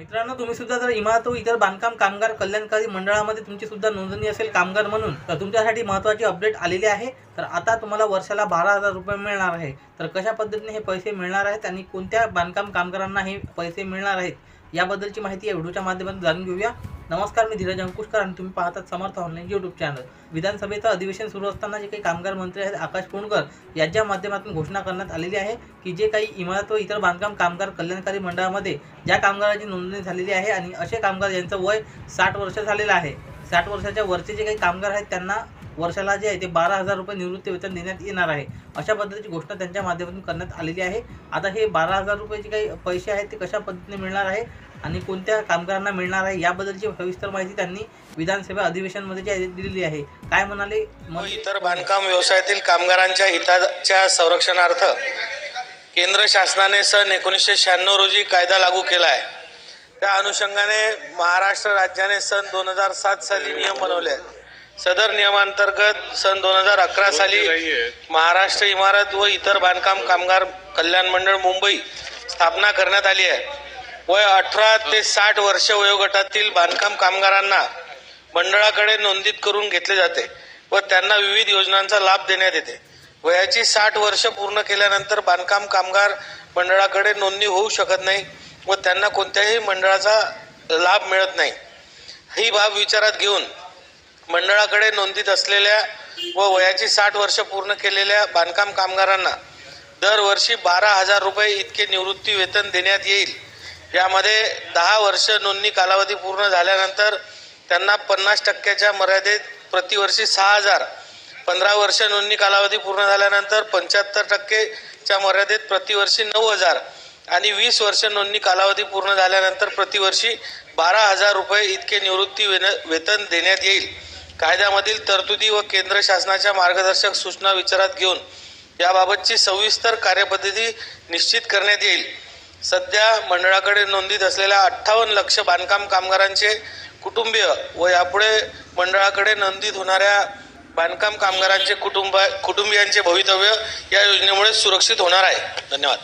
मित्रांनो तुम्ही सुद्धा जर इमारत व इतर बांधकाम कामगार कल्याणकारी मंडळामध्ये तुमची सुद्धा नोंदणी असेल कामगार म्हणून तर तुमच्यासाठी महत्त्वाची अपडेट आलेली आहे. तर आता तुम्हाला वर्षाला बारा हजार रुपये मिळणार आहे. तर कशा पद्धतीने हे पैसे मिळणार आहेत आणि कोणत्या बांधकाम कामगारांना हे पैसे मिळणार आहेत याबद्दलची माहिती या व्हिडिओच्या माध्यमातून जाणून घेऊया. नमस्कार मी धीरज अंकुशकर आणि तुम्ही पाहतात समर्थ ऑनलाईन यूट्यूब चॅनल विधानसभेचं अधिवेशन सुरू असताना जे काही कामगार मंत्री आहेत आकाश पुणकर यांच्या माध्यमातून घोषणा करण्यात आलेली आहे की जे काही इमारत व इतर बांधकाम कामगार कल्याणकारी मंडळामध्ये ज्या कामगारांची नोंदणी झालेली आहे आणि असे कामगार यांचं वय साठ वर्ष झालेलं आहे. साठ वर्षाच्या वरचे जे काही कामगार आहेत त्यांना वर्षाला जे आहे ते बारा हजार रुपये निवृत्ती वेतन देण्यात येणार आहे. अशा पद्धतीची घोषणा त्यांच्या माध्यमातून करण्यात आलेली आहे. आता हे बारा हजार रुपये जे काही पैसे आहेत ते कशा पद्धतीने मिळणार आहे? आणि कोणत्या कामगारांना मिळणार आहे याबद्दलची सविस्तर माहिती त्यांनी विधानसभा अधिवेशनमध्ये जी दिलेली आहे. काय म्हणाले? इतर बांधकाम व्यवसायातील कामगारांच्या हिताच्या संरक्षणार्थ केंद्र शासनाने सन एकोणीसशे शहाण्णव रोजी कायदा लागू केला आहे. त्या अनुषंगाने महाराष्ट्र राज्याने सन दोन हजार सात साली नियम बनवले आहेत. सदर नियमांतर्गत सन दोन हजार अकरा साली महाराष्ट्र इमारत व इतर बांधकाम कामगार कल्याण मंडळ मुंबई स्थापना करण्यात आली आहे. वय अठरा ते साठ वर्ष वयोगटातील बांधकाम कामगारांना मंडळाकडे नोंदीत करून घेतले जाते व त्यांना विविध योजनांचा लाभ देण्यात येते. वयाची साठ वर्ष पूर्ण केल्यानंतर बांधकाम कामगार मंडळाकडे नोंदणी होऊ शकत नाही व त्यांना कोणत्याही मंडळाचा लाभ मिळत नाही. ही बाब विचारात घेऊन मंडळाकडे नोंदीत असलेल्या व वयाची साठ वर्ष पूर्ण केलेल्या बांधकाम कामगारांना दरवर्षी बारा हजार रुपये इतके निवृत्ती वेतन देण्यात येईल. यामध्ये दहा वर्ष नोंदणी कालावधी पूर्ण झाल्यानंतर त्यांना पन्नास टक्क्याच्या मर्यादेत प्रतिवर्षी सहा हजार पंधरा वर्ष नोंदणी कालावधी पूर्ण झाल्यानंतर पंच्याहत्तर टक्केच्या मर्यादेत प्रतिवर्षी नऊ हजार आणि वीस वर्ष नोंदणी कालावधी पूर्ण झाल्यानंतर प्रतिवर्षी बारा हजार रुपये इतके निवृत्ती वेन- वेतन देण्यात येईल. कायद्यामधील तरतुदी व केंद्र शासनाच्या मार्गदर्शक सूचना विचारात घेऊन याबाबतची सविस्तर कार्यपद्धती निश्चित करण्यात येईल. सध्या मंडळाकडे नोंदीत असलेल्या अठ्ठावन्न लक्ष बांधकाम कामगारांचे कुटुंबीय व यापुढे मंडळाकडे नोंदीत होणाऱ्या बांधकाम कामगारांचे कुटुंब कुटुंबियांचे भवितव्य या योजनेमुळे सुरक्षित होणार आहे. धन्यवाद.